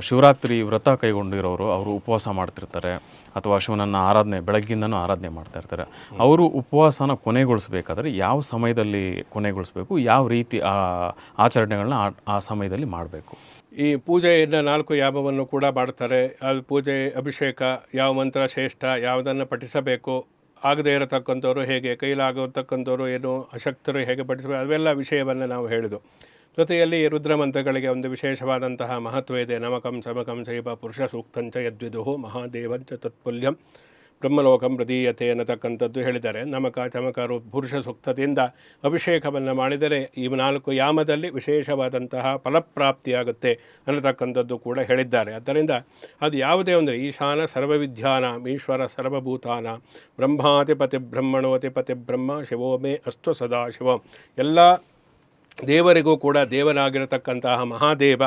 ಶಿವರಾತ್ರಿ ವ್ರತ ಕೈಗೊಂಡಿರೋರು ಅವರು ಉಪವಾಸ ಮಾಡ್ತಿರ್ತಾರೆ ಅಥವಾ ಶಿವನನ್ನು ಆರಾಧನೆ, ಬೆಳಗ್ಗಿಂದನೂ ಆರಾಧನೆ ಮಾಡ್ತಾ ಇರ್ತಾರೆ. ಅವರು ಉಪವಾಸನ ಕೊನೆಗೊಳಿಸಬೇಕಾದ್ರೆ ಯಾವ ಸಮಯದಲ್ಲಿ ಕೊನೆಗೊಳಿಸ್ಬೇಕು, ಯಾವ ರೀತಿ ಆ ಆಚರಣೆಗಳನ್ನ ಆ- ಸಮಯದಲ್ಲಿ ಮಾಡಬೇಕು? ಈ ಪೂಜೆಯನ್ನು ನಾಲ್ಕು ಯಾಮವನ್ನು ಕೂಡ ಮಾಡ್ತಾರೆ. ಅದು ಪೂಜೆ, ಅಭಿಷೇಕ, ಯಾವ ಮಂತ್ರ ಶ್ರೇಷ್ಠ, ಯಾವುದನ್ನು ಪಠಿಸಬೇಕು, ಆಗದೇ ಇರತಕ್ಕಂಥವ್ರು ಹೇಗೆ, ಕೈಲಾಗತಕ್ಕಂಥವ್ರು ಏನು ಅಶಕ್ತರು ಹೇಗೆ ಪಠಿಸಬೇಕು, ಅವೆಲ್ಲ ವಿಷಯವನ್ನು ನಾವು ಹೇಳಿದು ಜೊತೆಯಲ್ಲಿ ಈ ರುದ್ರ ಮಂತ್ರಗಳಿಗೆ ಒಂದು ವಿಶೇಷವಾದಂತಹ ಮಹತ್ವ ಇದೆ. ನಮಕಂ ಸಮಕಂ ಶೈವ ಪುರುಷ ಸೂಕ್ತಂಚ ಯದ್ವಿದುಹು ಮಹಾದೇವಂಚ ತತ್ಪುಲ್ಯಂ ಬ್ರಹ್ಮಲೋಕಂ ಪ್ರದೀಯತೆ ಅನ್ನತಕ್ಕಂಥದ್ದು ಹೇಳಿದ್ದಾರೆ. ನಮಕ ಚಮಕ ಪುರುಷ ಸೂಕ್ತದಿಂದ ಅಭಿಷೇಕವನ್ನು ಮಾಡಿದರೆ ಈ ನಾಲ್ಕು ಯಾಮದಲ್ಲಿ ವಿಶೇಷವಾದಂತಹ ಫಲಪ್ರಾಪ್ತಿಯಾಗುತ್ತೆ ಅನ್ನತಕ್ಕಂಥದ್ದು ಕೂಡ ಹೇಳಿದ್ದಾರೆ. ಆದ್ದರಿಂದ ಅದು ಯಾವುದೇ ಅಂದರೆ ಈಶಾನ ಸರ್ವವಿದ್ಯಾನ, ಈಶ್ವರ ಸರ್ವಭೂತಾನ, ಬ್ರಹ್ಮಾಧಿಪತಿ ಬ್ರಹ್ಮಣೋತಿಪತಿ ಬ್ರಹ್ಮ ಶಿವೋಮೇ ಅಸ್ತು ಸದಾ ಶಿವಂ. ಎಲ್ಲ ದೇವರಿಗೂ ಕೂಡ ದೇವನಾಗಿರತಕ್ಕಂತಹ ಮಹಾದೇವ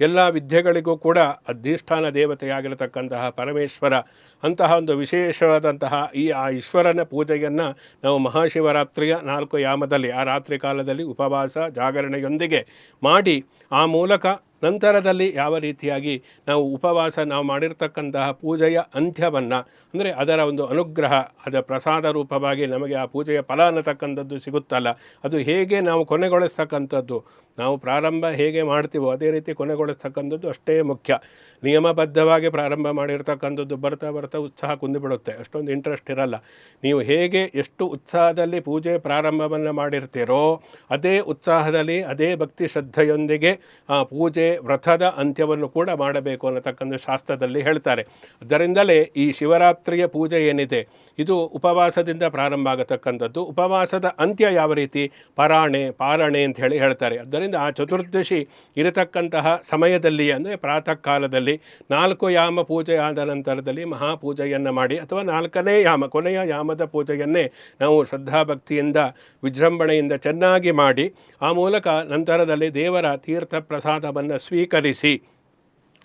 ಎಲ್ಲ ವಿದ್ಯೆಗಳಿಗೂ ಕೂಡ ಅಧಿಷ್ಠಾನ ದೇವತೆಯಾಗಿರತಕ್ಕಂತಹ ಪರಮೇಶ್ವರ ಅಂತಹ ಒಂದು ವಿಶೇಷವಾದಂತಹ ಈ ಆ ಈಶ್ವರನ ಪೂಜೆಯನ್ನು ನಾವು ಮಹಾಶಿವರಾತ್ರಿಯ ನಾಲ್ಕು ಯಾಮದಲ್ಲಿ, ಆ ರಾತ್ರಿ ಕಾಲದಲ್ಲಿ ಉಪವಾಸ ಜಾಗರಣೆಯೊಂದಿಗೆ ಮಾಡಿ, ಆ ಮೂಲಕ ನಂತರದಲ್ಲಿ ಯಾವ ರೀತಿಯಾಗಿ ನಾವು ಉಪವಾಸ ನಾವು ಮಾಡಿರ್ತಕ್ಕಂತಹ ಪೂಜೆಯ ಅಂತ್ಯವನ್ನು, ಅಂದರೆ ಅದರ ಒಂದು ಅನುಗ್ರಹ ಅದರ ಪ್ರಸಾದ ರೂಪವಾಗಿ ನಮಗೆ ಆ ಪೂಜೆಯ ಫಲ ಅನ್ನತಕ್ಕಂಥದ್ದು ಸಿಗುತ್ತಲ್ಲ, ಅದು ಹೇಗೆ ನಾವು ಕೊನೆಗೊಳಿಸ್ತಕ್ಕಂಥದ್ದು, ನಾವು ಪ್ರಾರಂಭ ಹೇಗೆ ಮಾಡ್ತೀವೋ ಅದೇ ರೀತಿ ಕೊನೆಗೊಳಿಸ್ತಕ್ಕಂಥದ್ದು ಅಷ್ಟೇ ಮುಖ್ಯ. ನಿಯಮಬದ್ಧವಾಗಿ ಪ್ರಾರಂಭ ಮಾಡಿರ್ತಕ್ಕಂಥದ್ದು ಬರ್ತಾ ಬರ್ತಾ ಉತ್ಸಾಹ ಕುಂದಿಬಿಡುತ್ತೆ. ಅಷ್ಟೊಂದು ಇಂಟ್ರೆಸ್ಟ್ ಇರಲ್ಲ. ನೀವು ಹೇಗೆ ಎಷ್ಟು ಉತ್ಸಾಹದಲ್ಲಿ ಪೂಜೆ ಪ್ರಾರಂಭವನ್ನು ಮಾಡಿರ್ತೀರೋ ಅದೇ ಉತ್ಸಾಹದಲ್ಲಿ ಅದೇ ಭಕ್ತಿ ಶ್ರದ್ಧೆಯೊಂದಿಗೆ, ಆ ಪೂಜೆ ವ್ರತದ ಅಂತ್ಯವನ್ನು ಕೂಡ ಮಾಡಬೇಕು ಅನ್ನತಕ್ಕಂಥ ಶಾಸ್ತ್ರದಲ್ಲಿ ಹೇಳ್ತಾರೆ. ಅದರಿಂದಲೇ ಈ ಶಿವರಾತ್ರಿಯ ಪೂಜೆ ಏನಿದೆ? ಇದು ಉಪವಾಸದಿಂದ ಪ್ರಾರಂಭ ಆಗತಕ್ಕಂಥದ್ದು. ಉಪವಾಸದ ಅಂತ್ಯ ಯಾವ ರೀತಿ? ಪರಾಣೆ ಪಾರಣೆ ಅಂತ ಹೇಳಿ ಹೇಳ್ತಾರೆ. ಅದರಿಂದ ಆ ಚತುರ್ದಶಿ ಇರತಕ್ಕಂತಹ ಸಮಯದಲ್ಲಿ ಅಂದರೆ ಪ್ರಾತಃ ಕಾಲದಲ್ಲಿ ನಾಲ್ಕು ಯಾಮ ಪೂಜೆ ಆದ ನಂತರದಲ್ಲಿ ಮಹಾಪೂಜೆಯನ್ನು ಮಾಡಿ ಅಥವಾ ನಾಲ್ಕನೇ ಯಾಮ, ಕೊನೆಯ ಯಾಮದ ಪೂಜೆಯನ್ನೇ ನಾವು ಶ್ರದ್ಧಾಭಕ್ತಿಯಿಂದ, ವಿಜೃಂಭಣೆಯಿಂದ ಚೆನ್ನಾಗಿ ಮಾಡಿ ಆ ಮೂಲಕ ನಂತರದಲ್ಲಿ ದೇವರ ತೀರ್ಥ ಪ್ರಸಾದವನ್ನು ಸ್ವೀಕರಿಸಿ.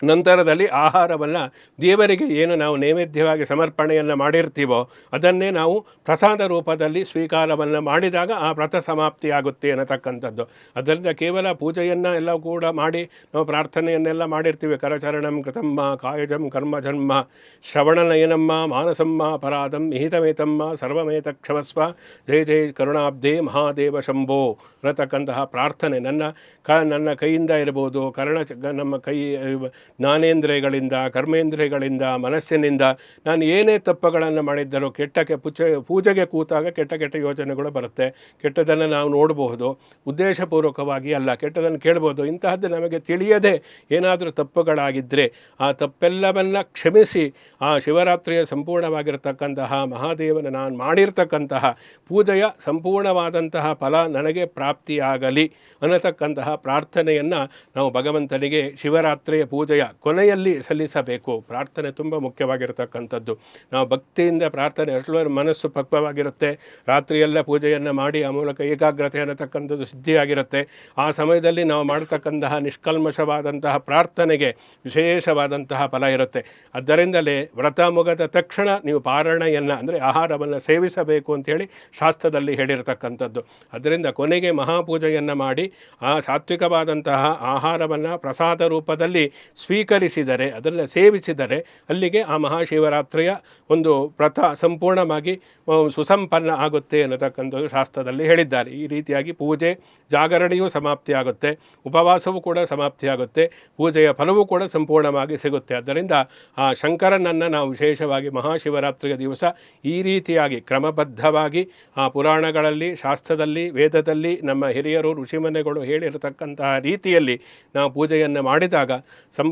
ನಂತರದಲ್ಲಿ ಆಹಾರವನ್ನು ದೇವರಿಗೆ ಏನು ನಾವು ನೈವೇದ್ಯವಾಗಿ ಸಮರ್ಪಣೆಯನ್ನು ಮಾಡಿರ್ತೀವೋ ಅದನ್ನೇ ನಾವು ಪ್ರಸಾದ ರೂಪದಲ್ಲಿ ಸ್ವೀಕಾರವನ್ನು ಮಾಡಿದಾಗ ಆ ವ್ರತ ಸಮಾಪ್ತಿಯಾಗುತ್ತೆ ಅನ್ನತಕ್ಕಂಥದ್ದು. ಅದರಿಂದ ಕೇವಲ ಪೂಜೆಯನ್ನು ಎಲ್ಲ ಕೂಡ ಮಾಡಿ ನಾವು ಪ್ರಾರ್ಥನೆಯನ್ನೆಲ್ಲ ಮಾಡಿರ್ತೀವಿ. ಕರಚರಣಂ ಕೃತಮ್ಮ ಕಾಯಜಂ ಕರ್ಮ ಜನ್ಮ ಶ್ರವಣನಯನಮ್ಮ ಮಾನಸಮ್ಮ ಅಪರಾಧಂ ನಿಹಿತಮೇತಮ್ಮ ಸರ್ವಮೇತ ಕ್ಷಮಸ್ವ ಜಯ ಜಯ ಕರುಣಾಬ್ಧೆ ಮಹಾದೇವ ಶಂಭೋ ಅನ್ನತಕ್ಕಂತಹ ಪ್ರಾರ್ಥನೆ. ನನ್ನ ಕ ನನ್ನ ಕೈಯಿಂದ ಇರ್ಬೋದು, ಕರ್ಣ ನಮ್ಮ ಕೈ ಜ್ಞಾನೇಂದ್ರಿಯಗಳಿಂದ, ಕರ್ಮೇಂದ್ರಿಯಗಳಿಂದ, ಮನಸ್ಸಿನಿಂದ ನಾನು ಏನೇ ತಪ್ಪುಗಳನ್ನು ಮಾಡಿದ್ದರೂ ಕೆಟ್ಟಕ್ಕೆ ಪೂಜೆ ಪೂಜೆಗೆ ಕೂತಾಗ ಕೆಟ್ಟ ಕೆಟ್ಟ ಯೋಜನೆಗಳು ಬರುತ್ತೆ. ಕೆಟ್ಟದನ್ನು ನಾವು ನೋಡಬಹುದು ಉದ್ದೇಶಪೂರ್ವಕವಾಗಿ ಅಲ್ಲ, ಕೆಟ್ಟದನ್ನು ಕೇಳ್ಬೋದು. ಇಂತಹದ್ದು ನಮಗೆ ತಿಳಿಯದೆ ಏನಾದರೂ ತಪ್ಪುಗಳಾಗಿದ್ದರೆ ಆ ತಪ್ಪೆಲ್ಲವನ್ನು ಕ್ಷಮಿಸಿ, ಆ ಶಿವರಾತ್ರಿಯ ಸಂಪೂರ್ಣವಾಗಿರತಕ್ಕಂತಹ ಮಹಾದೇವನ ನಾನು ಮಾಡಿರ್ತಕ್ಕಂತಹ ಪೂಜೆಯ ಸಂಪೂರ್ಣವಾದಂತಹ ಫಲ ನನಗೆ ಪ್ರಾಪ್ತಿಯಾಗಲಿ ಅನ್ನತಕ್ಕಂತಹ ಪ್ರಾರ್ಥನೆಯನ್ನು ನಾವು ಭಗವಂತನಿಗೆ ಶಿವರಾತ್ರಿಯ ಪೂಜೆಯ ಕೊನೆಯಲ್ಲಿ ಸಲ್ಲಿಸಬೇಕು. ಪ್ರಾರ್ಥನೆ ತುಂಬ ಮುಖ್ಯವಾಗಿರತಕ್ಕಂಥದ್ದು. ನಾವು ಭಕ್ತಿಯಿಂದ ಪ್ರಾರ್ಥನೆ ಅಷ್ಟು ಮನಸ್ಸು ಪಕ್ವವಾಗಿರುತ್ತೆ. ರಾತ್ರಿಯೆಲ್ಲ ಪೂಜೆಯನ್ನು ಮಾಡಿ, ಆ ಮೂಲಕ ಏಕಾಗ್ರತೆ ಅನ್ನತಕ್ಕಂಥದ್ದು ಸಿದ್ಧಿಯಾಗಿರುತ್ತೆ. ಆ ಸಮಯದಲ್ಲಿ ನಾವು ಮಾಡತಕ್ಕಂತಹ ನಿಷ್ಕಲ್ಮಶವಾದಂತಹ ಪ್ರಾರ್ಥನೆಗೆ ವಿಶೇಷವಾದಂತಹ ಫಲ ಇರುತ್ತೆ. ಅದರಿಂದಲೇ ವ್ರತ ಮುಗದ ತಕ್ಷಣ ನೀವು ಪಾರಣೆಯನ್ನು ಅಂದರೆ ಆಹಾರವನ್ನು ಸೇವಿಸಬೇಕು ಅಂತೇಳಿ ಶಾಸ್ತ್ರದಲ್ಲಿ ಹೇಳಿರತಕ್ಕಂಥದ್ದು. ಅದರಿಂದ ಕೊನೆಗೆ ಮಹಾಪೂಜೆಯನ್ನು ಮಾಡಿ, ಆ ಸಾತ್ವಿಕವಾದಂತಹ ಆಹಾರವನ್ನು ಪ್ರಸಾದ ರೂಪದಲ್ಲಿ ಸ್ವೀಕರಿಸಿದರೆ, ಅದನ್ನು ಸೇವಿಸಿದರೆ ಅಲ್ಲಿಗೆ ಆ ಮಹಾಶಿವರಾತ್ರಿಯ ಒಂದು ವ್ರತ ಸಂಪೂರ್ಣವಾಗಿ ಸುಸಂಪನ್ನ ಆಗುತ್ತೆ ಅನ್ನತಕ್ಕಂಥ ಶಾಸ್ತ್ರದಲ್ಲಿ ಹೇಳಿದ್ದಾರೆ. ಈ ರೀತಿಯಾಗಿ ಪೂಜೆ ಜಾಗರಣೆಯೂ ಸಮಾಪ್ತಿಯಾಗುತ್ತೆ, ಉಪವಾಸವೂ ಕೂಡ ಸಮಾಪ್ತಿಯಾಗುತ್ತೆ, ಪೂಜೆಯ ಫಲವೂ ಕೂಡ ಸಂಪೂರ್ಣವಾಗಿ ಸಿಗುತ್ತೆ. ಆದ್ದರಿಂದ ಆ ಶಂಕರನನ್ನು ನಾವು ವಿಶೇಷವಾಗಿ ಮಹಾಶಿವರಾತ್ರಿಯ ದಿವಸ ಈ ರೀತಿಯಾಗಿ ಕ್ರಮಬದ್ಧವಾಗಿ ಆ ಪುರಾಣಗಳಲ್ಲಿ, ಶಾಸ್ತ್ರದಲ್ಲಿ, ವೇದದಲ್ಲಿ ನಮ್ಮ ಹಿರಿಯರು, ಋಷಿಮನೆಗಳು ಹೇಳಿರತಕ್ಕಂತಹ ರೀತಿಯಲ್ಲಿ ನಾವು ಪೂಜೆಯನ್ನು ಮಾಡಿದಾಗ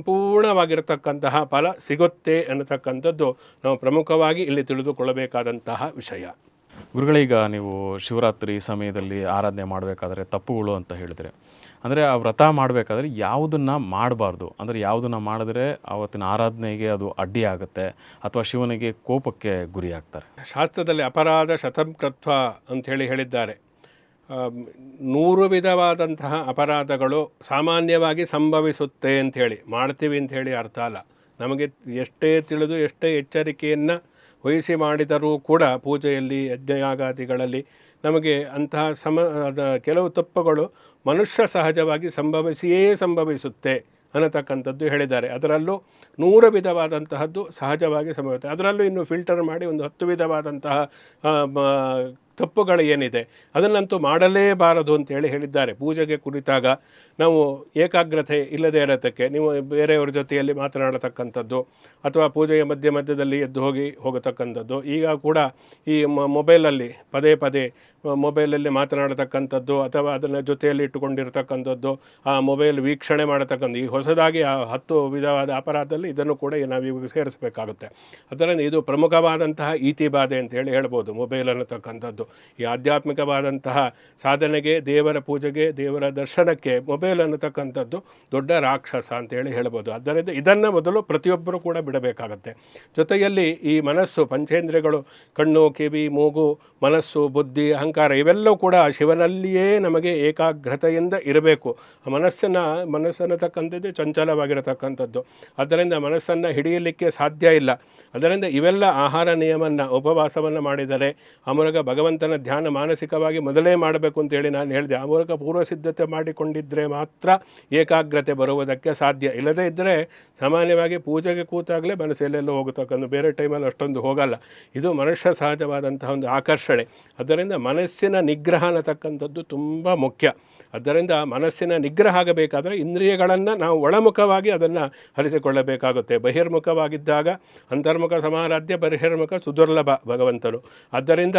ಸಂಪೂರ್ಣವಾಗಿರತಕ್ಕಂತಹ ಫಲ ಸಿಗುತ್ತೆ ಅನ್ನತಕ್ಕಂಥದ್ದು ನಾವು ಪ್ರಮುಖವಾಗಿ ಇಲ್ಲಿ ತಿಳಿದುಕೊಳ್ಳಬೇಕಾದಂತಹ ವಿಷಯ. ಗುರುಗಳೀಗ ನೀವು ಶಿವರಾತ್ರಿ ಸಮಯದಲ್ಲಿ ಆರಾಧನೆ ಮಾಡಬೇಕಾದ್ರೆ ತಪ್ಪುಗಳು ಅಂತ ಹೇಳಿದರೆ ಅಂದರೆ ಆ ವ್ರತ ಮಾಡಬೇಕಾದ್ರೆ ಯಾವುದನ್ನು ಮಾಡಬಾರ್ದು. ಅಂದರೆ ಯಾವುದನ್ನು ಮಾಡಿದ್ರೆ ಆವತ್ತಿನ ಆರಾಧನೆಗೆ ಅದು ಅಡ್ಡಿ ಆಗುತ್ತೆ ಅಥವಾ ಶಿವನಿಗೆ ಕೋಪಕ್ಕೆ ಗುರಿಯಾಗ್ತಾರೆ. ಶಾಸ್ತ್ರದಲ್ಲಿ ಅಪರಾಧ ಶತಂಕೃತ್ವ ಅಂತ ಹೇಳಿ ಹೇಳಿದ್ದಾರೆ. ನೂರು ವಿಧವಾದಂತಹ ಅಪರಾಧಗಳು ಸಾಮಾನ್ಯವಾಗಿ ಸಂಭವಿಸುತ್ತೆ ಅಂಥೇಳಿ ಮಾಡ್ತೀವಿ ಅಂಥೇಳಿ ಅರ್ಥ ಅಲ್ಲ. ನಮಗೆ ಎಷ್ಟೇ ತಿಳಿದು ಎಷ್ಟೇ ಎಚ್ಚರಿಕೆಯನ್ನು ವಹಿಸಿ ಮಾಡಿದರೂ ಕೂಡ ಪೂಜೆಯಲ್ಲಿ, ಯಜ್ಞಯಾಗಾದಿಗಳಲ್ಲಿ ನಮಗೆ ಅಂತಹ ಸಮ ಕೆಲವು ತಪ್ಪುಗಳು ಮನುಷ್ಯ ಸಹಜವಾಗಿ ಸಂಭವಿಸಿಯೇ ಸಂಭವಿಸುತ್ತೆ ಅನ್ನತಕ್ಕಂಥದ್ದು ಹೇಳಿದ್ದಾರೆ. ಅದರಲ್ಲೂ ನೂರು ವಿಧವಾದಂತಹದ್ದು ಸಹಜವಾಗಿ ಸಂಭವಿಸುತ್ತೆ. ಅದರಲ್ಲೂ ಇನ್ನು ಫಿಲ್ಟರ್ ಮಾಡಿ ಒಂದು ಹತ್ತು ವಿಧವಾದಂತಹ ತಪ್ಪುಗಳು ಏನಿದೆ ಅದನ್ನಂತೂ ಮಾಡಲೇಬಾರದು ಅಂತೇಳಿ ಹೇಳಿದ್ದಾರೆ. ಪೂಜೆಗೆ ಕುರಿತಾಗ ನಾವು ಏಕಾಗ್ರತೆ ಇಲ್ಲದೇ ಇರೋದಕ್ಕೆ, ನೀವು ಬೇರೆಯವ್ರ ಜೊತೆಯಲ್ಲಿ ಮಾತನಾಡತಕ್ಕಂಥದ್ದು ಅಥವಾ ಪೂಜೆಯ ಮಧ್ಯ ಮಧ್ಯದಲ್ಲಿ ಎದ್ದು ಹೋಗಿ ಹೋಗತಕ್ಕಂಥದ್ದು, ಈಗ ಕೂಡ ಈ ಮೊಬೈಲಲ್ಲಿ ಪದೇ ಪದೇ ಮೊಬೈಲಲ್ಲಿ ಮಾತನಾಡತಕ್ಕಂಥದ್ದು ಅಥವಾ ಅದನ್ನು ಜೊತೆಯಲ್ಲಿ ಇಟ್ಟುಕೊಂಡಿರ್ತಕ್ಕಂಥದ್ದು, ಆ ಮೊಬೈಲ್ ವೀಕ್ಷಣೆ ಮಾಡತಕ್ಕಂಥ ಈ ಹೊಸದಾಗಿ ಆ ಹತ್ತು ವಿಧವಾದ ಅಪರಾಧದಲ್ಲಿ ಇದನ್ನು ಕೂಡ ನಾವು ಇವಾಗ ಸೇರಿಸಬೇಕಾಗುತ್ತೆ. ಅದರಿಂದ ಇದು ಪ್ರಮುಖವಾದಂತಹ ಈತಿ ಬಾಧೆ ಅಂತ ಹೇಳಿ ಹೇಳ್ಬೋದು ಮೊಬೈಲ್ ಅನ್ನತಕ್ಕಂಥದ್ದು ಈ ಆಧ್ಯಾತ್ಮಿಕವಾದಂತಹ ಸಾಧನೆಗೆ, ದೇವರ ಪೂಜೆಗೆ, ದೇವರ ದರ್ಶನಕ್ಕೆ ಮೊಬೈಲ್ ಅನ್ನತಕ್ಕಂಥದ್ದು ದೊಡ್ಡ ರಾಕ್ಷಸ ಅಂತೇಳಿ ಹೇಳ್ಬೋದು. ಆದ್ದರಿಂದ ಇದನ್ನು ಮೊದಲು ಪ್ರತಿಯೊಬ್ಬರು ಕೂಡ ಬಿಡಬೇಕಾಗತ್ತೆ. ಜೊತೆಯಲ್ಲಿ ಈ ಮನಸ್ಸು, ಪಂಚೇಂದ್ರಿಯಗಳು, ಕಣ್ಣು, ಕಿವಿ, ಮೂಗು, ಮನಸ್ಸು, ಬುದ್ಧಿ, ಅಹಂಕಾರ ಇವೆಲ್ಲವೂ ಕೂಡ ಶಿವನಲ್ಲಿಯೇ ನಮಗೆ ಏಕಾಗ್ರತೆಯಿಂದ ಇರಬೇಕು. ಮನಸ್ಸನ್ನು, ಮನಸ್ಸನ್ನತಕ್ಕಂಥದ್ದು ಚಂಚಲವಾಗಿರತಕ್ಕಂಥದ್ದು. ಆದ್ದರಿಂದ ಮನಸ್ಸನ್ನು ಹಿಡಿಯಲಿಕ್ಕೆ ಸಾಧ್ಯ ಇಲ್ಲ. ಅದರಿಂದ ಇವೆಲ್ಲ ಆಹಾರ ನಿಯಮನ ಉಪವಾಸವನ್ನು ಮಾಡಿದರೆ ಆ ಮೂಲಕ ಭಗವಂತನ ಧ್ಯಾನ ಮಾನಸಿಕವಾಗಿ ಮೊದಲೇ ಮಾಡಬೇಕು ಅಂತೇಳಿ ನಾನು ಹೇಳಿದೆ. ಆ ಮೂಲಕ ಪೂರ್ವ ಸಿದ್ಧತೆ ಮಾಡಿಕೊಂಡಿದ್ದರೆ ಮಾತ್ರ ಏಕಾಗ್ರತೆ ಬರುವುದಕ್ಕೆ ಸಾಧ್ಯ. ಇಲ್ಲದೇ ಇದ್ದರೆ ಸಾಮಾನ್ಯವಾಗಿ ಪೂಜೆಗೆ ಕೂತಾಗಲೇ ಮನಸ್ಸೆಲ್ಲೆಲ್ಲೋ ಹೋಗತಕ್ಕಂಥ ಬೇರೆ ಟೈಮಲ್ಲಿ ಅಷ್ಟೊಂದು ಹೋಗಲ್ಲ. ಇದು ಮನುಷ್ಯ ಸಹಜವಾದಂತಹ ಒಂದು ಆಕರ್ಷಣೆ. ಅದರಿಂದ ಮನಸ್ಸಿನ ನಿಗ್ರಹ ಅನ್ನತಕ್ಕಂಥದ್ದು ತುಂಬ ಮುಖ್ಯ. ಆದ್ದರಿಂದ ಮನಸ್ಸಿನ ನಿಗ್ರಹ ಆಗಬೇಕಾದರೆ ಇಂದ್ರಿಯಗಳನ್ನು ನಾವು ಒಳಮುಖವಾಗಿ ಅದನ್ನು ಹರಿಸಿಕೊಳ್ಳಬೇಕಾಗುತ್ತೆ. ಬಹಿರ್ಮುಖವಾಗಿದ್ದಾಗ ಅಂತರ್ಮುಖ ಸಮಾರಾಧ್ಯ, ಬಹಿರ್ಮುಖ ಸುದುರ್ಲಭ ಭಗವಂತನು. ಆದ್ದರಿಂದ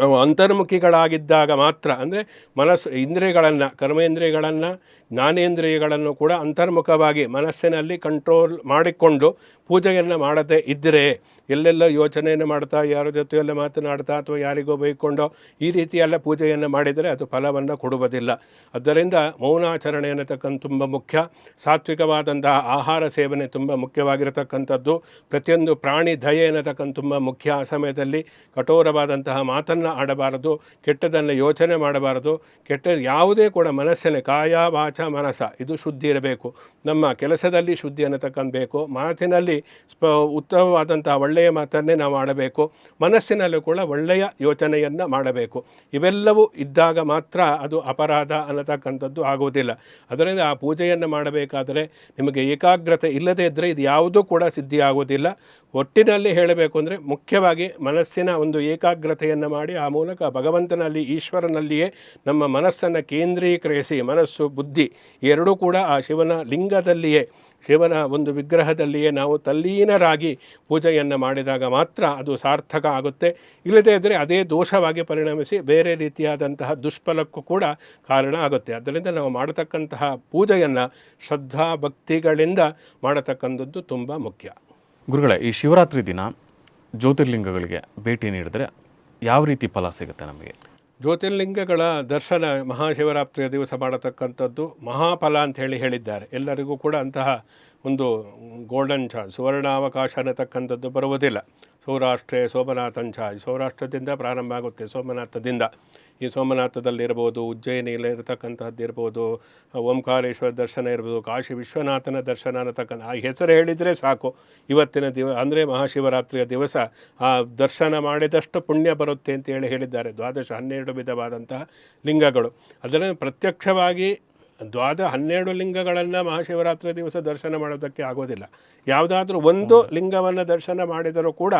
ಅವು ಅಂತರ್ಮುಖಿಗಳಾಗಿದ್ದಾಗ ಮಾತ್ರ ಅಂದರೆ ಮನಸ್ಸು ಇಂದ್ರಿಯಗಳನ್ನು ಕರ್ಮೇಂದ್ರಿಯಗಳನ್ನು ಜ್ಞಾನೇಂದ್ರಿಯಗಳನ್ನು ಕೂಡ ಅಂತರ್ಮುಖವಾಗಿ ಮನಸ್ಸಿನಲ್ಲಿ ಕಂಟ್ರೋಲ್ ಮಾಡಿಕೊಂಡು ಪೂಜೆಯನ್ನು ಮಾಡದೇ ಇದ್ದರೆ ಎಲ್ಲೆಲ್ಲ ಯೋಚನೆಯನ್ನು ಮಾಡ್ತಾ, ಯಾರ ಜೊತೆಯಲ್ಲೇ ಮಾತನಾಡ್ತಾ ಅಥವಾ ಯಾರಿಗೋ ಬೈಕೊಂಡೋ ಈ ರೀತಿಯೆಲ್ಲ ಪೂಜೆಯನ್ನು ಮಾಡಿದರೆ ಅದು ಫಲವನ್ನು ಕೊಡುವುದಿಲ್ಲ. ಆದ್ದರಿಂದ ಮೌನಾಚರಣೆ ಅನ್ನತಕ್ಕಂಥ ತುಂಬ ಮುಖ್ಯ. ಸಾತ್ವಿಕವಾದಂತಹ ಆಹಾರ ಸೇವನೆ ತುಂಬ ಮುಖ್ಯವಾಗಿರತಕ್ಕಂಥದ್ದು. ಪ್ರತಿಯೊಂದು ಪ್ರಾಣಿ ದಯೆ ಅನ್ನತಕ್ಕಂಥ ತುಂಬ ಮುಖ್ಯ. ಆ ಸಮಯದಲ್ಲಿ ಕಠೋರವಾದಂತಹ ಮಾತನ್ನು ಆಡಬಾರದು ಕೆಟ್ಟದನ್ನು ಯೋಚನೆ ಮಾಡಬಾರದು. ಕೆಟ್ಟ ಯಾವುದೇ ಕೂಡ ಮನಸ್ಸಿನ ಕಾಯ, ವಾಚ ಮನಸ ಇದು ಶುದ್ಧಿ ಇರಬೇಕು. ನಮ್ಮ ಕೆಲಸದಲ್ಲಿ ಶುದ್ಧಿ ಅನ್ನತಕ್ಕಂಥ ಬೇಕು. ಮಾತಿನಲ್ಲಿ ಸ್ಪ, ಉತ್ತಮವಾದಂತಹ ಒಳ್ಳೆಯ ಮಾತನ್ನೇ ನಾವು ಆಡಬೇಕು. ಮನಸ್ಸಿನಲ್ಲೂ ಕೂಡ ಒಳ್ಳೆಯ ಯೋಚನೆಯನ್ನು ಮಾಡಬೇಕು. ಇವೆಲ್ಲವೂ ಇದ್ದಾಗ ಮಾತ್ರ ಅದು ಅಪರಾಧ ಅನ್ನತಕ್ಕಂಥದ್ದು ಆಗುವುದಿಲ್ಲ. ಅದರಿಂದ ಆ ಪೂಜೆಯನ್ನು ಮಾಡಬೇಕಾದರೆ ನಿಮಗೆ ಏಕಾಗ್ರತೆ ಇಲ್ಲದೇ ಇದ್ದರೆ ಇದು ಯಾವುದೂ ಕೂಡ ಸಿದ್ಧಿ ಆಗುವುದಿಲ್ಲ ಒಟ್ಟಿನಲ್ಲಿ ಹೇಳಬೇಕು ಅಂದರೆ ಮುಖ್ಯವಾಗಿ ಮನಸ್ಸಿನ ಒಂದು ಏಕಾಗ್ರತೆಯನ್ನು ಮಾಡಿ ಆ ಮೂಲಕ ಭಗವಂತನಲ್ಲಿ, ಈಶ್ವರನಲ್ಲಿಯೇ ನಮ್ಮ ಮನಸ್ಸನ್ನು ಕೇಂದ್ರೀಕರಿಸಿ, ಮನಸ್ಸು, ಬುದ್ಧಿ ಎರಡೂ ಕೂಡ ಆ ಶಿವನ ಲಿಂಗದಲ್ಲಿಯೇ, ಶಿವನ ಒಂದು ವಿಗ್ರಹದಲ್ಲಿಯೇ ನಾವು ತಲ್ಲೀನರಾಗಿ ಪೂಜೆಯನ್ನು ಮಾಡಿದಾಗ ಮಾತ್ರ ಅದು ಸಾರ್ಥಕ ಆಗುತ್ತೆ. ಇಲ್ಲದೇ ಇದ್ದರೆ ಅದೇ ದೋಷವಾಗಿ ಪರಿಣಮಿಸಿ ಬೇರೆ ರೀತಿಯಾದಂತಹ ದುಷ್ಫಲಕ್ಕೂ ಕೂಡ ಕಾರಣ ಆಗುತ್ತೆ. ಅದರಿಂದ ನಾವು ಮಾಡತಕ್ಕಂತಹ ಪೂಜೆಯನ್ನು ಶ್ರದ್ಧಾ ಭಕ್ತಿಗಳಿಂದ ಮಾಡತಕ್ಕಂಥದ್ದು ತುಂಬ ಮುಖ್ಯ. ಗುರುಗಳೇ, ಈ ಶಿವರಾತ್ರಿ ದಿನ ಜ್ಯೋತಿರ್ಲಿಂಗಗಳಿಗೆ ಭೇಟಿ ನೀಡಿದರೆ ಯಾವ ರೀತಿ ಫಲ ಸಿಗುತ್ತೆ ನಮಗೆ? ಜ್ಯೋತಿರ್ಲಿಂಗಗಳ ದರ್ಶನ ಮಹಾಶಿವರಾತ್ರಿಯ ದಿವಸ ಮಾಡತಕ್ಕಂಥದ್ದು ಮಹಾಫಲ ಅಂತ ಹೇಳಿ ಹೇಳಿದ್ದಾರೆ. ಎಲ್ಲರಿಗೂ ಕೂಡ ಅಂತಹ ಒಂದು ಗೋಲ್ಡನ್ ಚಾನ್ಸ್ ಸುವರ್ಣಾವಕಾಶ ಅನ್ನತಕ್ಕಂಥದ್ದು ಬರುವುದಿಲ್ಲ. ಸೌರಾಷ್ಟ್ರೇ ಸೋಮನಾಥಂಚ ಸೌರಾಷ್ಟ್ರದಿಂದ ಪ್ರಾರಂಭ ಆಗುತ್ತೆ ಸೋಮನಾಥದಿಂದ. ಈ ಸೋಮನಾಥದಲ್ಲಿರ್ಬೋದು ಉಜ್ಜಯಿನಿಯಲ್ಲಿ ಇರತಕ್ಕಂಥದ್ದು ಇರ್ಬೋದು ಓಂಕಾರೇಶ್ವರ ದರ್ಶನ ಇರ್ಬೋದು ಕಾಶಿ ವಿಶ್ವನಾಥನ ದರ್ಶನ ಅನ್ನತಕ್ಕಂಥ ಆ ಹೆಸರು ಹೇಳಿದರೆ ಸಾಕು. ಇವತ್ತಿನ ದಿವ ಅಂದರೆ ಮಹಾಶಿವರಾತ್ರಿಯ ದಿವಸ ಆ ದರ್ಶನ ಮಾಡಿದಷ್ಟು ಪುಣ್ಯ ಬರುತ್ತೆ ಅಂತ ಹೇಳಿ ಹೇಳಿದ್ದಾರೆ. ದ್ವಾದಶ ಹನ್ನೆರಡು ವಿಧವಾದಂತಹ ಲಿಂಗಗಳು. ಅದನ್ನು ಪ್ರತ್ಯಕ್ಷವಾಗಿ ದ್ವಾದ ಹನ್ನೆರಡು ಲಿಂಗಗಳನ್ನು ಮಹಾಶಿವರಾತ್ರಿ ದಿವಸ ದರ್ಶನ ಮಾಡೋದಕ್ಕೆ ಆಗೋದಿಲ್ಲ. ಯಾವುದಾದ್ರೂ ಒಂದು ಲಿಂಗವನ್ನು ದರ್ಶನ ಮಾಡಿದರೂ ಕೂಡ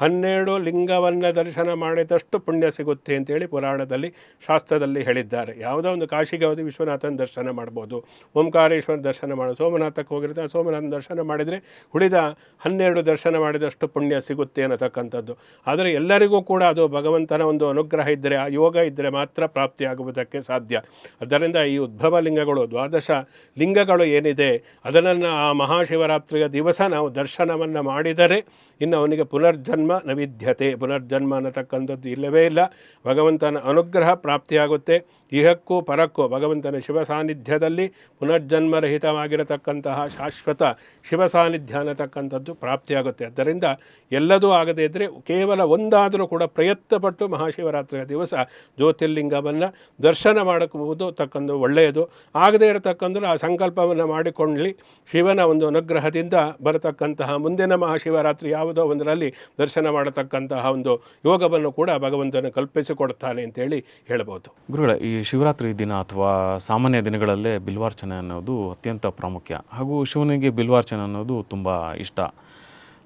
ಹನ್ನೆರಡು ಲಿಂಗವನ್ನು ದರ್ಶನ ಮಾಡಿದಷ್ಟು ಪುಣ್ಯ ಸಿಗುತ್ತೆ ಅಂತೇಳಿ ಪುರಾಣದಲ್ಲಿ, ಶಾಸ್ತ್ರದಲ್ಲಿ ಹೇಳಿದ್ದಾರೆ. ಯಾವುದೋ ಒಂದು ಕಾಶಿಗೆ ಹೋದ ವಿಶ್ವನಾಥನ ದರ್ಶನ ಮಾಡ್ಬೋದು. ಓಂಕಾರೇಶ್ವರ ದರ್ಶನ ಮಾಡೋದು ಸೋಮನಾಥಕ್ಕೆ ಹೋಗಿರುತ್ತೆ ಸೋಮನಾಥನ ದರ್ಶನ ಮಾಡಿದರೆ ಉಳಿದ ಹನ್ನೆರಡು ದರ್ಶನ ಮಾಡಿದಷ್ಟು ಪುಣ್ಯ ಸಿಗುತ್ತೆ ಅನ್ನತಕ್ಕಂಥದ್ದು. ಆದರೆ ಎಲ್ಲರಿಗೂ ಕೂಡ ಅದು ಭಗವಂತನ ಒಂದು ಅನುಗ್ರಹ ಇದ್ದರೆ ಆ ಯೋಗ ಇದ್ದರೆ ಮಾತ್ರ ಪ್ರಾಪ್ತಿಯಾಗುವುದಕ್ಕೆ ಸಾಧ್ಯ. ಅದರಿಂದ ಈ ಉದ್ಭವ ಲಿಂಗಗಳು, ದ್ವಾದಶ ಲಿಂಗಗಳು ಏನಿದೆ, ಅದನ್ನು ಆ ಮಹಾಶಿವರಾತ್ರಿಯ ದಿವಸ ನಾವು ದರ್ಶನವನ್ನು ಮಾಡಿದರೆ, ಇನ್ನು ಅವನಿಗೆ ಪುನರ್ಜನ್ಮ ನವಿದ್ಯತೆ ಪುನರ್ಜನ್ಮ ಅನ್ನತಕ್ಕಂಥದ್ದು ಇಲ್ಲವೇ ಇಲ್ಲ. ಭಗವಂತನ ಅನುಗ್ರಹ ಪ್ರಾಪ್ತಿಯಾಗುತ್ತೆ. ಇಹಕ್ಕೂ ಪರಕ್ಕೂ ಭಗವಂತನ ಶಿವ ಸಾನ್ನಿಧ್ಯದಲ್ಲಿ ಪುನರ್ಜನ್ಮರಹಿತವಾಗಿರತಕ್ಕಂತಹ ಶಾಶ್ವತ ಶಿವ ಸಾನ್ನಿಧ್ಯ ಅನ್ನತಕ್ಕಂಥದ್ದು ಪ್ರಾಪ್ತಿಯಾಗುತ್ತೆ. ಆದ್ದರಿಂದ ಎಲ್ಲದೂ ಆಗದೇ ಇದ್ದರೆ ಕೇವಲ ಒಂದಾದರೂ ಕೂಡ ಪ್ರಯತ್ನಪಟ್ಟು ಮಹಾಶಿವರಾತ್ರಿಯ ದಿವಸ ಜ್ಯೋತಿರ್ಲಿಂಗವನ್ನು ದರ್ಶನ ಮಾಡಬಹುದು ತಕ್ಕಂಥ ಒಳ್ಳೆಯದು. ಆಗದೇ ಇರತಕ್ಕಂಥ ಆ ಸಂಕಲ್ಪವನ್ನು ಮಾಡಿಕೊಳ್ಳಿ. ಶಿವನ ಒಂದು ಅನುಗ್ರಹದಿಂದ ಬರತಕ್ಕಂತಹ ಮುಂದಿನ ಮಹಾಶಿವರಾತ್ರಿ ಯಾವುದೋ ಒಂದರಲ್ಲಿ ದರ್ಶನ ದರ್ಶನ ಮಾಡತಕ್ಕಂತಹ ಒಂದು ಯೋಗವನ್ನು ಕೂಡ ಭಗವಂತನ ಕಲ್ಪಿಸಿಕೊಡ್ತಾನೆ ಅಂತೇಳಿ ಹೇಳ್ಬೋದು. ಗುರುಗಳ ಈ ಶಿವರಾತ್ರಿ ದಿನ ಅಥವಾ ಸಾಮಾನ್ಯ ದಿನಗಳಲ್ಲೇ ಬಿಲ್ವಾರ್ಚನೆ ಅನ್ನೋದು ಅತ್ಯಂತ ಪ್ರಾಮುಖ್ಯ. ಹಾಗೂ ಶಿವನಿಗೆ ಬಿಲ್ವಾರ್ಚನೆ ಅನ್ನೋದು ತುಂಬ ಇಷ್ಟ.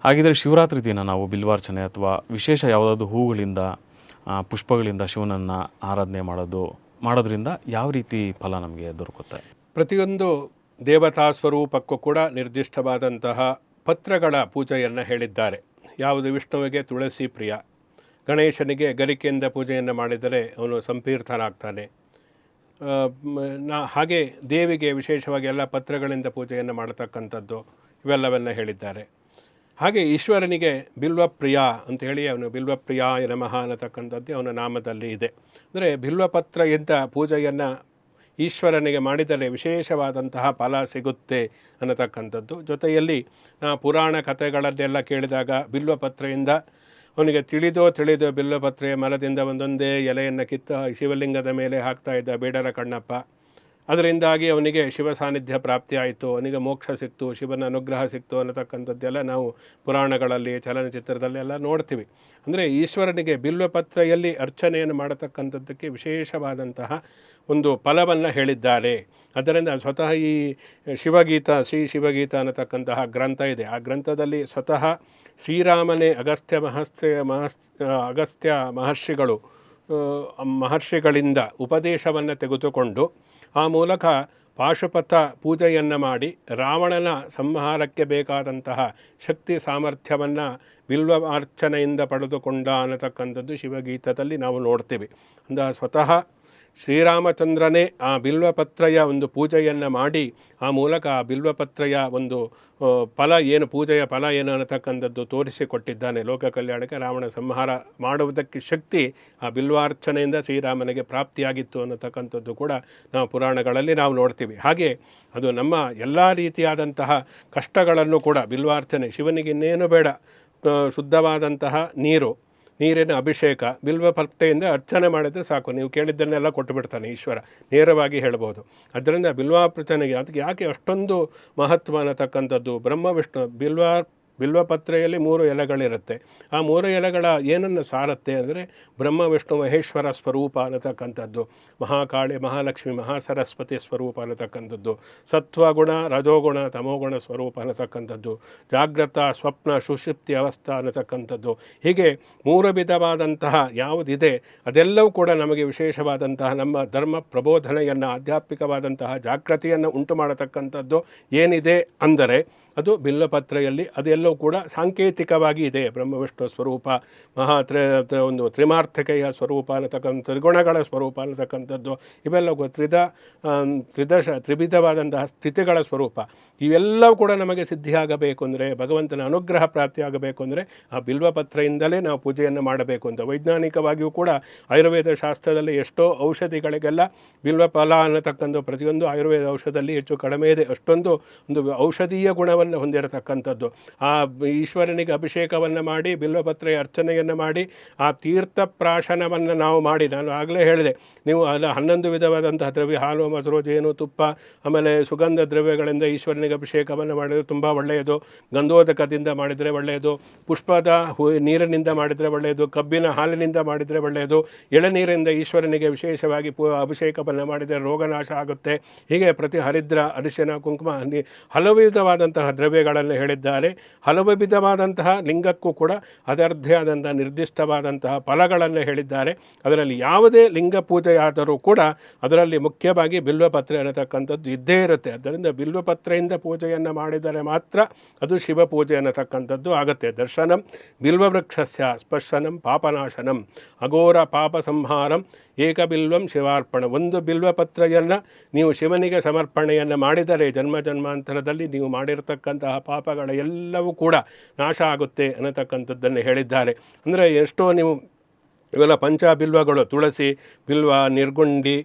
ಹಾಗಿದ್ರೆ ಶಿವರಾತ್ರಿ ದಿನ ನಾವು ಬಿಲ್ವಾರ್ಚನೆ ಅಥವಾ ವಿಶೇಷ ಯಾವುದಾದ್ರು ಹೂಗಳಿಂದ ಪುಷ್ಪಗಳಿಂದ ಶಿವನನ್ನು ಆರಾಧನೆ ಮಾಡೋದು ಮಾಡೋದ್ರಿಂದ ಯಾವ ರೀತಿ ಫಲ ನಮಗೆ ದೊರಕುತ್ತೆ? ಪ್ರತಿಯೊಂದು ದೇವತಾ ಸ್ವರೂಪಕ್ಕೂ ಕೂಡ ನಿರ್ದಿಷ್ಟವಾದಂತಹ ಪತ್ರಗಳ ಪೂಜೆಯನ್ನು ಹೇಳಿದ್ದಾರೆ. ಯಾವುದು ವಿಷ್ಣುವಿಗೆ ತುಳಸಿ ಪ್ರಿಯ? ಗಣೇಶನಿಗೆ ಗರಿಕೆಯಿಂದ ಪೂಜೆಯನ್ನು ಮಾಡಿದರೆ ಅವನು ಸಂಪೀರ್ಥನಾಗ್ತಾನೆ ನಾ, ಹಾಗೆ ದೇವಿಗೆ ವಿಶೇಷವಾಗಿ ಎಲ್ಲ ಪತ್ರಗಳಿಂದ ಪೂಜೆಯನ್ನು ಮಾಡತಕ್ಕಂಥದ್ದು ಇವೆಲ್ಲವನ್ನು ಹೇಳಿದ್ದಾರೆ. ಹಾಗೆ ಈಶ್ವರನಿಗೆ ಬಿಲ್ವಪ್ರಿಯ ಅಂತ ಹೇಳಿ ಅವನು ಬಿಲ್ವಪ್ರಿಯ ನಮಃ ಅನ್ನತಕ್ಕಂಥದ್ದು ಅವನ ನಾಮದಲ್ಲಿ ಇದೆ. ಅಂದರೆ ಬಿಲ್ವಪತ್ರ ಇದ್ದ ಪೂಜೆಯನ್ನು ಈಶ್ವರನಿಗೆ ಮಾಡಿದರೆ ವಿಶೇಷವಾದಂತಹ ಫಲ ಸಿಗುತ್ತೆ ಅನ್ನತಕ್ಕಂಥದ್ದು. ಜೊತೆಯಲ್ಲಿ ನಾ ಪುರಾಣ ಕಥೆಗಳನ್ನೆಲ್ಲ ಕೇಳಿದಾಗ ಬಿಲ್ವಪತ್ರೆಯಿಂದ ಅವನಿಗೆ ತಿಳಿದೋ ತಿಳಿದೋ ಬಿಲ್ವಪತ್ರೆಯ ಮರದಿಂದ ಒಂದೊಂದೇ ಎಲೆಯನ್ನು ಕಿತ್ತ ಶಿವಲಿಂಗದ ಮೇಲೆ ಹಾಕ್ತಾ ಇದ್ದ ಬೇಡರ ಕಣ್ಣಪ್ಪ. ಅದರಿಂದಾಗಿ ಅವನಿಗೆ ಶಿವ ಸಾನ್ನಿಧ್ಯ ಪ್ರಾಪ್ತಿಯಾಯಿತು. ಅವನಿಗೆ ಮೋಕ್ಷ ಸಿಕ್ತು, ಶಿವನ ಅನುಗ್ರಹ ಸಿಕ್ತು ಅನ್ನತಕ್ಕಂಥದ್ದೆಲ್ಲ ನಾವು ಪುರಾಣಗಳಲ್ಲಿ ಚಲನಚಿತ್ರದಲ್ಲೆಲ್ಲ ನೋಡ್ತೀವಿ. ಅಂದರೆ ಈಶ್ವರನಿಗೆ ಬಿಲ್ವಪತ್ರೆಯಲ್ಲಿ ಅರ್ಚನೆಯನ್ನು ಮಾಡತಕ್ಕಂಥದ್ದಕ್ಕೆ ವಿಶೇಷವಾದಂತಹ ಒಂದು ಫಲವನ್ನು ಹೇಳಿದ್ದಾರೆ ಅದರಿಂದ ಸ್ವತಃ ಈ ಶಿವಗೀತ, ಶ್ರೀ ಶಿವಗೀತ ಅನ್ನತಕ್ಕಂತಹ ಗ್ರಂಥ ಇದೆ. ಆ ಗ್ರಂಥದಲ್ಲಿ ಸ್ವತಃ ಶ್ರೀರಾಮನೇ ಅಗಸ್ತ್ಯ ಮಹಸ್ತ್ಯ ಮಹಸ್, ಅಗಸ್ತ್ಯ ಮಹರ್ಷಿಗಳು ಮಹರ್ಷಿಗಳಿಂದ ಉಪದೇಶವನ್ನು ತೆಗೆದುಕೊಂಡು ಆ ಮೂಲಕ ಪಾಶುಪಥ ಪೂಜೆಯನ್ನು ಮಾಡಿ ರಾವಣನ ಸಂಹಾರಕ್ಕೆ ಬೇಕಾದಂತಹ ಶಕ್ತಿ ಸಾಮರ್ಥ್ಯವನ್ನು ಬಿಲ್ವ ಅರ್ಚನೆಯಿಂದ ಪಡೆದುಕೊಂಡ ಅನ್ನತಕ್ಕಂಥದ್ದು ಶಿವಗೀತದಲ್ಲಿ ನಾವು ನೋಡ್ತೀವಿ. ಅಂದ ಸ್ವತಃ ಶ್ರೀರಾಮಚಂದ್ರನೇ ಆ ಬಿಲ್ವಪತ್ರೆಯ ಒಂದು ಪೂಜೆಯನ್ನು ಮಾಡಿ, ಆ ಮೂಲಕ ಆ ಬಿಲ್ವಪತ್ರೆಯ ಒಂದು ಫಲ ಏನು, ಪೂಜೆಯ ಫಲ ಏನು ಅನ್ನತಕ್ಕಂಥದ್ದು ತೋರಿಸಿಕೊಟ್ಟಿದ್ದಾನೆ. ಲೋಕ ಕಲ್ಯಾಣಕ್ಕೆ ರಾವಣ ಸಂಹಾರ ಮಾಡುವುದಕ್ಕೆ ಶಕ್ತಿ ಆ ಬಿಲ್ವಾರ್ಚನೆಯಿಂದ ಶ್ರೀರಾಮನಿಗೆ ಪ್ರಾಪ್ತಿಯಾಗಿತ್ತು ಅನ್ನತಕ್ಕಂಥದ್ದು ಕೂಡ ನಾವು ಪುರಾಣಗಳಲ್ಲಿ ನಾವು ನೋಡ್ತೀವಿ. ಹಾಗೆ ಅದು ನಮ್ಮ ಎಲ್ಲ ರೀತಿಯಾದಂತಹ ಕಷ್ಟಗಳನ್ನು ಕೂಡ ಬಿಲ್ವಾರ್ಚನೆ ಶಿವನಿಗೆ ಇನ್ನೇನು ಬೇಡ ಶುದ್ಧವಾದಂತಹ ನೀರು ನೀರಿನ ಅಭಿಷೇಕ ಬಿಲ್ವಪತ್ರೆಯಿಂದ ಅರ್ಚನೆ ಮಾಡಿದರೆ ಸಾಕು. ನೀವು ಕೇಳಿದ್ದನ್ನೆಲ್ಲ ಕೊಟ್ಟು ಬಿಡ್ತಾನೆ ಈಶ್ವರ. ನೇರವಾಗಿ ಹೇಳ್ಬೋದು. ಅದರಿಂದ ಬಿಲ್ವಾರ್ಚನೆಗೆ ಅದಕ್ಕೆ ಯಾಕೆ ಅಷ್ಟೊಂದು ಮಹತ್ವ ಅನ್ನತಕ್ಕಂಥದ್ದು ಬ್ರಹ್ಮ, ವಿಷ್ಣು ಬಿಲ್ವ ಬಿಲ್ವಪತ್ರೆಯಲ್ಲಿ ಮೂರು ಎಲೆಗಳಿರುತ್ತೆ. ಆ ಮೂರು ಎಲೆಗಳ ಏನನ್ನು ಸಾರತ್ತೆ ಅಂದರೆ ಬ್ರಹ್ಮ, ವಿಷ್ಣು, ಮಹೇಶ್ವರ ಸ್ವರೂಪ ಅನ್ನತಕ್ಕಂಥದ್ದು. ಮಹಾಕಾಳಿ, ಮಹಾಲಕ್ಷ್ಮಿ, ಮಹಾಸರಸ್ವತಿ ಸ್ವರೂಪ ಅನ್ನತಕ್ಕಂಥದ್ದು. ಸತ್ವಗುಣ ರಜೋಗುಣ ತಮೋಗುಣ ಸ್ವರೂಪ ಅನ್ನತಕ್ಕಂಥದ್ದು. ಜಾಗ್ರತ, ಸ್ವಪ್ನ, ಸುಶಿಪ್ತಿ, ಅವಸ್ಥ ಅನ್ನತಕ್ಕಂಥದ್ದು. ಹೀಗೆ ಮೂರು ವಿಧವಾದಂತಹ ಯಾವುದಿದೆ ಅದೆಲ್ಲವೂ ಕೂಡ ನಮಗೆ ವಿಶೇಷವಾದಂತಹ ನಮ್ಮ ಧರ್ಮ ಪ್ರಬೋಧನೆಯನ್ನು, ಆಧ್ಯಾತ್ಮಿಕವಾದಂತಹ ಜಾಗೃತಿಯನ್ನು ಉಂಟು ಮಾಡತಕ್ಕಂಥದ್ದು ಏನಿದೆ ಅಂದರೆ ಅದು ಬಿಲ್ಲಪತ್ರೆಯಲ್ಲಿ ಅದೆಲ್ಲವೂ ಕೂಡ ಸಾಂಕೇತಿಕವಾಗಿ ಇದೆ. ಬ್ರಹ್ಮವಿಷ್ಣು ಸ್ವರೂಪ ಮಹಾ ತ್ರಿ, ಒಂದು ತ್ರಿಮಾರ್ಥಕೆಯ ಸ್ವರೂಪ ಅನ್ನತಕ್ಕಂಥ ತ್ರಿಗುಣಗಳ ಸ್ವರೂಪ ಅನ್ನತಕ್ಕಂಥದ್ದು, ಇವೆಲ್ಲ ತ್ರಿದ ತ್ರಿದಶ, ತ್ರಿವಿಧವಾದಂತಹ ಸ್ಥಿತಿಗಳ ಸ್ವರೂಪ. ಇವೆಲ್ಲವೂ ಕೂಡ ನಮಗೆ ಸಿದ್ಧಿಯಾಗಬೇಕು ಅಂದರೆ, ಭಗವಂತನ ಅನುಗ್ರಹ ಪ್ರಾಪ್ತಿಯಾಗಬೇಕು ಅಂದರೆ, ಆ ಬಿಲ್ವಪತ್ರೆಯಿಂದಲೇ ನಾವು ಪೂಜೆಯನ್ನು ಮಾಡಬೇಕು ಅಂತ. ವೈಜ್ಞಾನಿಕವಾಗಿಯೂ ಕೂಡ ಆಯುರ್ವೇದ ಶಾಸ್ತ್ರದಲ್ಲಿ ಎಷ್ಟೋ ಔಷಧಿಗಳಿಗೆಲ್ಲ ಬಿಲ್ವಫಲ ಅನ್ನತಕ್ಕಂಥ ಪ್ರತಿಯೊಂದು ಆಯುರ್ವೇದ ಔಷಧದಲ್ಲಿ ಹೆಚ್ಚು ಕಡಿಮೆ ಇದೆ. ಅಷ್ಟೊಂದು ಒಂದು ಔಷಧೀಯ ಗುಣವನ್ನು ಹೊಂದಿರತಕ್ಕಂಥದ್ದು. ಆ ಈಶ್ವರನಿಗೆ ಅಭಿಷೇಕವನ್ನು ಮಾಡಿ, ಬಿಲ್ವಪತ್ರೆಯ ಅರ್ಚನೆಯನ್ನು ಮಾಡಿ, ಆ ತೀರ್ಥ ಪ್ರಾಶನವನ್ನು ನಾವು ಮಾಡಿ. ನಾನು ಆಗಲೇ ಹೇಳಿದೆ, ನೀವು ಅಲ್ಲ ಹನ್ನೊಂದು ವಿಧವಾದಂತಹ ದ್ರವ್ಯ, ಹಾಲು, ಮೊಸರು, ಜೇನು, ತುಪ್ಪ, ಆಮೇಲೆ ಸುಗಂಧ ದ್ರವ್ಯಗಳಿಂದ ಈಶ್ವರನಿಗೆ ಅಭಿಷೇಕವನ್ನು ಮಾಡಿದರೆ ತುಂಬ ಒಳ್ಳೆಯದು. ಗಂಧೋದಕದಿಂದ ಮಾಡಿದರೆ ಒಳ್ಳೆಯದು. ಪುಷ್ಪದ ಹೂ, ನೀರಿನಿಂದ ಮಾಡಿದರೆ ಒಳ್ಳೆಯದು. ಕಬ್ಬಿನ ಹಾಲಿನಿಂದ ಮಾಡಿದರೆ ಒಳ್ಳೆಯದು. ಎಳನೀರಿಂದ ಈಶ್ವರನಿಗೆ ವಿಶೇಷವಾಗಿ ಪೂ, ಅಭಿಷೇಕವನ್ನು ಮಾಡಿದರೆ ರೋಗನಾಶ ಆಗುತ್ತೆ. ಹೀಗೆ ಪ್ರತಿ ಹರಿದ್ರ, ಅರಿಶಿನ, ಕುಂಕುಮ ಹಲವು ವಿಧವಾದಂತಹ ದ್ರವ್ಯಗಳನ್ನು ಹೇಳಿದ್ದಾರೆ. ಹಲವು ವಿಧವಾದಂತಹ ಲಿಂಗಕ್ಕೂ ಕೂಡ ಅದರದ್ದೇ ಆದಂತಹ ನಿರ್ದಿಷ್ಟವಾದಂತಹ ಫಲಗಳನ್ನು ಹೇಳಿದ್ದಾರೆ. ಅದರಲ್ಲಿ ಯಾವುದೇ ಲಿಂಗ ಪೂಜೆಯಾದರೂ ಕೂಡ ಅದರಲ್ಲಿ ಮುಖ್ಯವಾಗಿ ಬಿಲ್ವಪತ್ರೆ ಅನ್ನತಕ್ಕಂಥದ್ದು ಇದ್ದೇ ಇರುತ್ತೆ. ಅದರಿಂದ ಬಿಲ್ವಪತ್ರೆಯಿಂದ ಪೂಜೆಯನ್ನು ಮಾಡಿದರೆ ಮಾತ್ರ ಅದು ಶಿವ ಪೂಜೆ ಅನ್ನತಕ್ಕಂಥದ್ದು ಆಗುತ್ತೆ. ದರ್ಶನಂ, ಬಿಲ್ವವೃಕ್ಷಸ್ಯ, ಸ್ಪರ್ಶನಂ, ಪಾಪನಾಶನಂ, ಅಘೋರ ಪಾಪ ಸಂಹಾರಂ ಏಕಬಿಲ್ವಂ ಶಿವಾರ್ಪಣ. ಒಂದು ಬಿಲ್ವಪತ್ರೆಯನ್ನು ನೀವು ಶಿವನಿಗೆ ಸಮರ್ಪಣೆಯನ್ನು ಮಾಡಿದರೆ ಜನ್ಮ ಜನ್ಮಾಂತರದಲ್ಲಿ ನೀವು ಮಾಡಿರತಕ್ಕಂತಹ ಪಾಪಗಳ ಎಲ್ಲವೂ ಕೂಡ ನಾಶ ಆಗುತ್ತೆ ಅನ್ನತಕ್ಕಂಥದ್ದನ್ನು ಹೇಳಿದ್ದಾರೆ. ಅಂದರೆ ಎಷ್ಟೋ ನೀವು ಇವೆಲ್ಲ ಪಂಚಬಿಲ್ವಗಳು ತುಳಸಿ ಬಿಲ್ವ, ನಿರ್ಗುಂಡಿ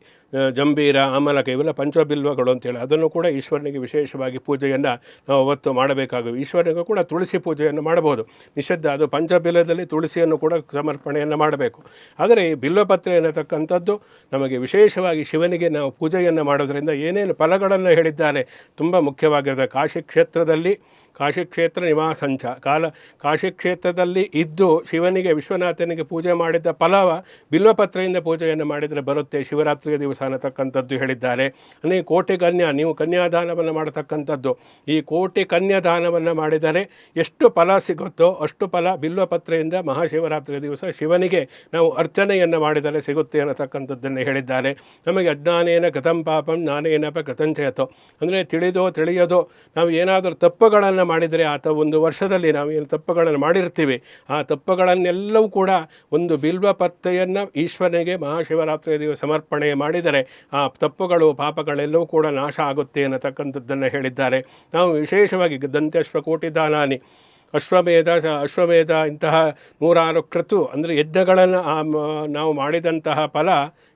ಜಂಬೀರ, ಆಮಲಕ ಇವೆಲ್ಲ ಪಂಚಬಿಲ್ವಗಳು ಅಂತೇಳಿ. ಅದನ್ನು ಕೂಡ ಈಶ್ವರನಿಗೆ ವಿಶೇಷವಾಗಿ ಪೂಜೆಯನ್ನು ನಾವು ಅವತ್ತು ಮಾಡಬೇಕಾಗುವ. ಈಶ್ವರನಿಗೂ ಕೂಡ ತುಳಸಿ ಪೂಜೆಯನ್ನು ಮಾಡಬಹುದು. ನಿಷಿದ್ಧ, ಅದು ಪಂಚಬಿಲ್ಲದಲ್ಲಿ ತುಳಸಿಯನ್ನು ಕೂಡ ಸಮರ್ಪಣೆಯನ್ನು ಮಾಡಬೇಕು. ಆದರೆ ಈ ಬಿಲ್ವಪತ್ರೆ ಎನ್ನತಕ್ಕಂಥದ್ದು ನಮಗೆ ವಿಶೇಷವಾಗಿ ಶಿವನಿಗೆ ನಾವು ಪೂಜೆಯನ್ನು ಮಾಡೋದರಿಂದ ಏನೇನು ಫಲಗಳನ್ನು ಹೇಳಿದ್ದಾರೆ ತುಂಬ ಮುಖ್ಯವಾಗಿರುತ್ತೆ. ಕಾಶಿ ಕ್ಷೇತ್ರದಲ್ಲಿ ಕಾಶಿ ಕ್ಷೇತ್ರ ನಿವಾಸಂಚ. ಕಾಲ ಕಾಶಿ ಕ್ಷೇತ್ರದಲ್ಲಿ ಇದ್ದು ಶಿವನಿಗೆ, ವಿಶ್ವನಾಥನಿಗೆ ಪೂಜೆ ಮಾಡಿದ್ದ ಫಲವ ಬಿಲ್ವಪತ್ರೆಯಿಂದ ಪೂಜೆಯನ್ನು ಮಾಡಿದರೆ ಬರುತ್ತೆ. ಶಿವರಾತ್ರಿಯ ದಿವಸ ಅನ್ನತಕ್ಕಂಥದ್ದು ಹೇಳಿದ್ದಾರೆ. ಅಂದರೆ ಕೋಟಿ ಕನ್ಯಾ, ನೀವು ಕನ್ಯಾದಾನವನ್ನು ಮಾಡತಕ್ಕಂಥದ್ದು. ಈ ಕೋಟಿ ಕನ್ಯಾದಾನವನ್ನು ಮಾಡಿದರೆ ಎಷ್ಟು ಫಲ ಸಿಗುತ್ತೋ ಅಷ್ಟು ಫಲ ಬಿಲ್ವಪತ್ರೆಯಿಂದ ಮಹಾಶಿವರಾತ್ರಿಯ ದಿವಸ ಶಿವನಿಗೆ ನಾವು ಅರ್ಚನೆಯನ್ನು ಮಾಡಿದರೆ ಸಿಗುತ್ತೆ ಅನ್ನತಕ್ಕಂಥದ್ದನ್ನು ಹೇಳಿದ್ದಾರೆ. ನಮಗೆ ಅಜ್ಞಾನೇನ ಕಥಂ ಪಾಪಂ ಜ್ಞಾನೇನಪ ಕಥಂಚಯತೋ ಅಂದರೆ ತಿಳಿದೋ ತಿಳಿಯದೋ ನಾವು ಏನಾದರೂ ತಪ್ಪುಗಳನ್ನು ಮಾಡಿದರೆ ಆತ ಒಂದು ವರ್ಷದಲ್ಲಿ ನಾವು ಏನು ತಪ್ಪುಗಳನ್ನು ಮಾಡಿರ್ತೀವಿ. ಆ ತಪ್ಪುಗಳನ್ನೆಲ್ಲವೂ ಕೂಡ ಒಂದು ಬಿಲ್ವ ಪತ್ತೆಯನ್ನು ಈಶ್ವರನಿಗೆ ಮಹಾಶಿವರಾತ್ರಿಯ ದಿವಸ ಸಮರ್ಪಣೆ ಮಾಡಿದರೆ ಆ ತಪ್ಪುಗಳು, ಪಾಪಗಳೆಲ್ಲವೂ ಕೂಡ ನಾಶ ಆಗುತ್ತೆ ಅನ್ನತಕ್ಕಂಥದ್ದನ್ನು ಹೇಳಿದ್ದಾರೆ. ನಾವು ವಿಶೇಷವಾಗಿ ದಂತ್ಯಶ್ವ ಕೋಟಿ ದಾನಾನಿ, ಅಶ್ವಮೇಧ ಅಶ್ವಮೇಧ ಇಂತಹ ನೂರಾರು ಕೃತು ಅಂದರೆ ಯಜ್ಞಗಳನ್ನು ನಾವು ಮಾಡಿದಂತಹ ಫಲ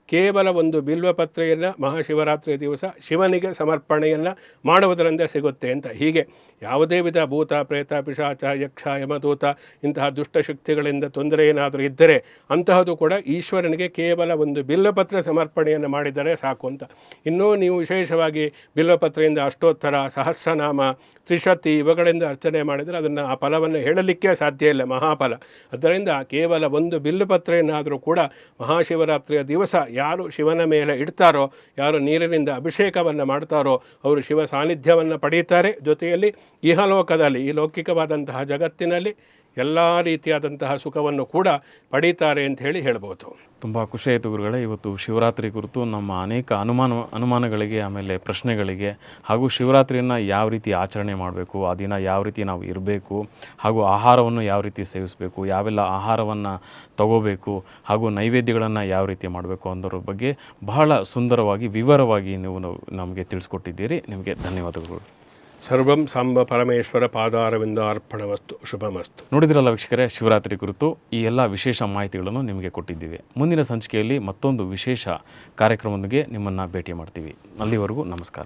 ಕೇವಲ ಒಂದು ಬಿಲ್ವಪತ್ರೆಯನ್ನು ಮಹಾಶಿವರಾತ್ರಿಯ ದಿವಸ ಶಿವನಿಗೆ ಸಮರ್ಪಣೆಯನ್ನು ಮಾಡುವುದರಿಂದ ಸಿಗುತ್ತೆ ಅಂತ. ಹೀಗೆ ಯಾವುದೇ ವಿಧ ಭೂತ, ಪ್ರೇತ, ಪಿಶಾಚ, ಯಕ್ಷ, ಯಮದೂತ ಇಂತಹ ದುಷ್ಟಶಕ್ತಿಗಳಿಂದ ತೊಂದರೆ ಏನಾದರೂ ಇದ್ದರೆ ಅಂತಹದು ಕೂಡ ಈಶ್ವರನಿಗೆ ಕೇವಲ ಒಂದು ಬಿಲ್ವಪತ್ರ ಸಮರ್ಪಣೆಯನ್ನು ಮಾಡಿದರೆ ಸಾಕು ಅಂತ. ಇನ್ನೂ ನೀವು ವಿಶೇಷವಾಗಿ ಬಿಲ್ವಪತ್ರೆಯಿಂದ ಅಷ್ಟೋತ್ತರ, ಸಹಸ್ರನಾಮ, ತ್ರಿಶತಿ ಇವುಗಳಿಂದ ಅರ್ಚನೆ ಮಾಡಿದರೆ ಅದನ್ನು ಆ ಫಲವನ್ನು ಹೇಳಲಿಕ್ಕೆ ಸಾಧ್ಯ ಇಲ್ಲ, ಮಹಾಫಲ. ಅದರಿಂದ ಕೇವಲ ಒಂದು ಬಿಲ್ಲುಪತ್ರೆಯನ್ನಾದರೂ ಕೂಡ ಮಹಾಶಿವರಾತ್ರಿಯ ದಿವಸ ಯಾರು ಶಿವನ ಮೇಲೆ ಇಡ್ತಾರೋ, ಯಾರು ನೀರಿನಿಂದ ಅಭಿಷೇಕವನ್ನು ಮಾಡ್ತಾರೋ, ಅವರು ಶಿವ ಸಾನ್ನಿಧ್ಯವನ್ನು ಪಡೆಯುತ್ತಾರೆ. ಜೊತೆಯಲ್ಲಿ ಇಹಲೋಕದಲ್ಲಿ, ಈ ಲೌಕಿಕವಾದಂತಹ ಜಗತ್ತಿನಲ್ಲಿ ಎಲ್ಲ ರೀತಿಯಾದಂತಹ ಸುಖವನ್ನು ಕೂಡ ಪಡೀತಾರೆ ಅಂತ ಹೇಳಿ ಹೇಳ್ಬೋದು. ತುಂಬ ಖುಷಿ ಆಯಿತು ಗುರುಗಳೇ. ಇವತ್ತು ಶಿವರಾತ್ರಿ ಕುರಿತು ನಮ್ಮ ಅನೇಕ ಅನುಮಾನ, ಅನುಮಾನಗಳಿಗೆ, ಆಮೇಲೆ ಪ್ರಶ್ನೆಗಳಿಗೆ ಹಾಗೂ ಶಿವರಾತ್ರಿಯನ್ನು ಯಾವ ರೀತಿ ಆಚರಣೆ ಮಾಡಬೇಕು, ಆ ದಿನ ಯಾವ ರೀತಿ ನಾವು ಇರಬೇಕು ಹಾಗೂ ಆಹಾರವನ್ನು ಯಾವ ರೀತಿ ಸೇವಿಸಬೇಕು, ಯಾವೆಲ್ಲ ಆಹಾರವನ್ನು ತಗೋಬೇಕು ಹಾಗೂ ನೈವೇದ್ಯಗಳನ್ನು ಯಾವ ರೀತಿ ಮಾಡಬೇಕು ಅನ್ನೋದ್ರ ಬಗ್ಗೆ ಬಹಳ ಸುಂದರವಾಗಿ, ವಿವರವಾಗಿ ನೀವು ನಮಗೆ ತಿಳಿಸ್ಕೊಟ್ಟಿದ್ದೀರಿ. ನಿಮಗೆ ಧನ್ಯವಾದಗಳು. ಸರ್ವಂ ಸಾಂಬ ಪರಮೇಶ್ವರ ಪಾದಾರವಿಂದ ಅರ್ಪಣವಸ್ತು ಶುಭಮಸ್ತು. ನೋಡಿದ್ರಲ್ಲ ವೀಕ್ಷಕರೇ, ಶಿವರಾತ್ರಿ ಕುರಿತು ಈ ಎಲ್ಲ ವಿಶೇಷ ಮಾಹಿತಿಗಳನ್ನು ನಿಮಗೆ ಕೊಟ್ಟಿದ್ದೀವಿ. ಮುಂದಿನ ಸಂಚಿಕೆಯಲ್ಲಿ ಮತ್ತೊಂದು ವಿಶೇಷ ಕಾರ್ಯಕ್ರಮದೊಂದಿಗೆ ನಿಮ್ಮನ್ನು ಭೇಟಿ ಮಾಡ್ತೀವಿ. ಅಲ್ಲಿವರೆಗೂ ನಮಸ್ಕಾರ.